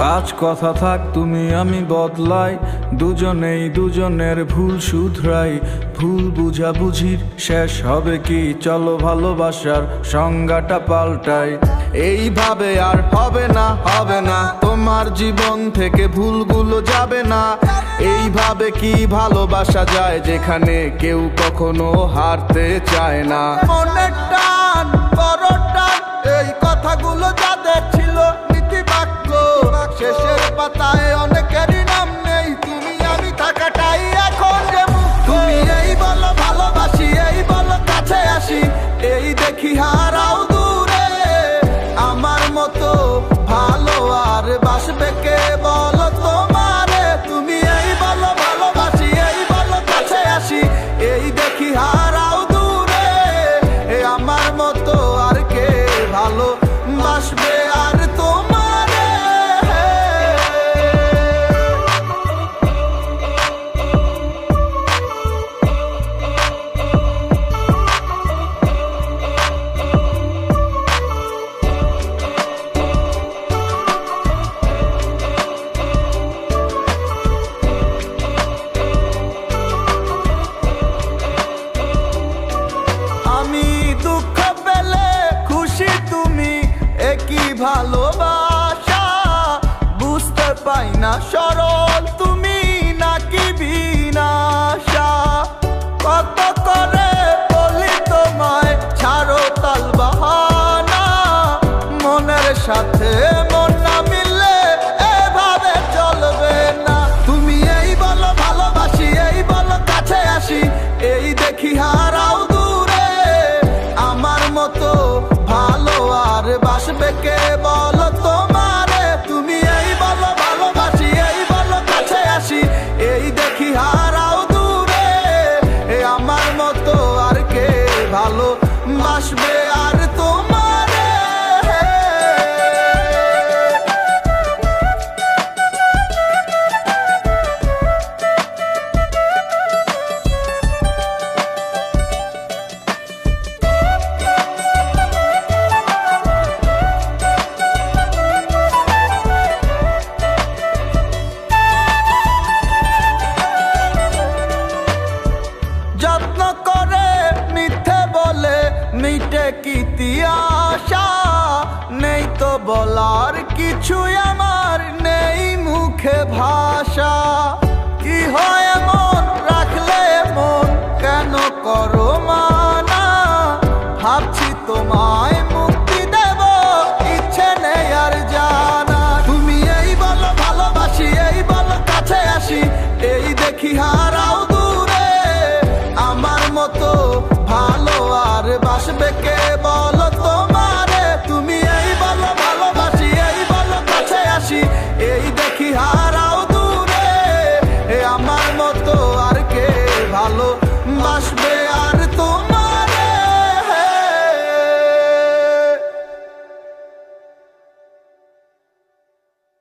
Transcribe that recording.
আজ কথা থাক তুমি, আমি বদলাই। দুজনেই দুজনের ভুল শুধরাই। ভুল বুঝাবুঝির শেষ হবে কি? চলো ভালোবাসার সংজ্ঞাটা পাল্টাই। এইভাবে আর হবে না হবে না। তোমার জীবন থেকে ভুলগুলো যাবে না। এইভাবে কি ভালোবাসা যায় যেখানে কেউ কখনো হারতে চায় না? মনের টান, বড় টান, এই কথাগুলো ভালোবাসা, বুঝতে পাই না সরল, তুমি নাকি বিনাশা? কত করে বলি তোমায়, ছাড়ো তাল বাহানা। মনের সাথে মিললে এভাবে চলবে না। তুমি এই বলো, ভালোবাসি, এই বলো, কাছে আসি। এই দেখি হারাও দূরে, আমার মতো বাসবে কে বলো মিটে কিতি আশা, নেই তো বলার কিছু আমার, নেই মুখে ভাষা। কি হয় মন রাখলে মন কেন করো মানা? ভাবছি তোমার becker